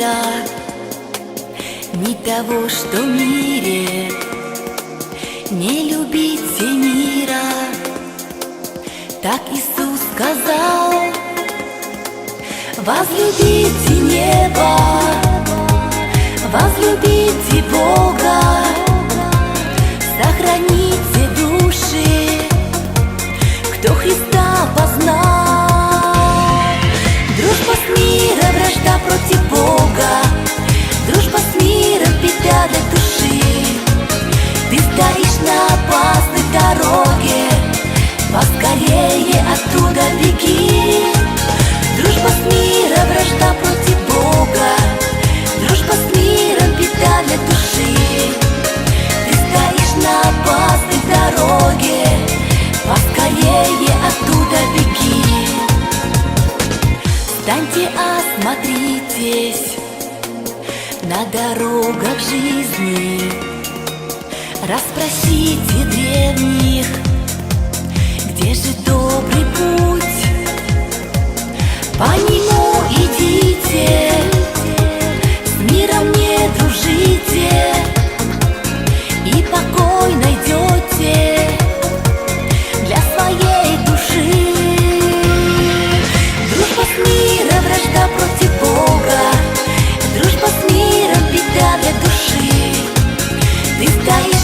мира, ни того, что в мире, не любите мира. Так Иисус сказал, возлюбите небо, стоишь на опасной дороге, поскорее оттуда беги. Дружба с миром, вражда против Бога, дружба с миром, беда для души. Ты стоишь на опасной дороге, поскорее оттуда беги. Встаньте, осмотритесь на дорогах жизни, Расспросите древних, где же добрый путь. По нему идите, с миром не дружите, И покой найдете для своей души. Дружба с миром, вражда против Бога, Дружба с миром, беда для души. Ты стоишь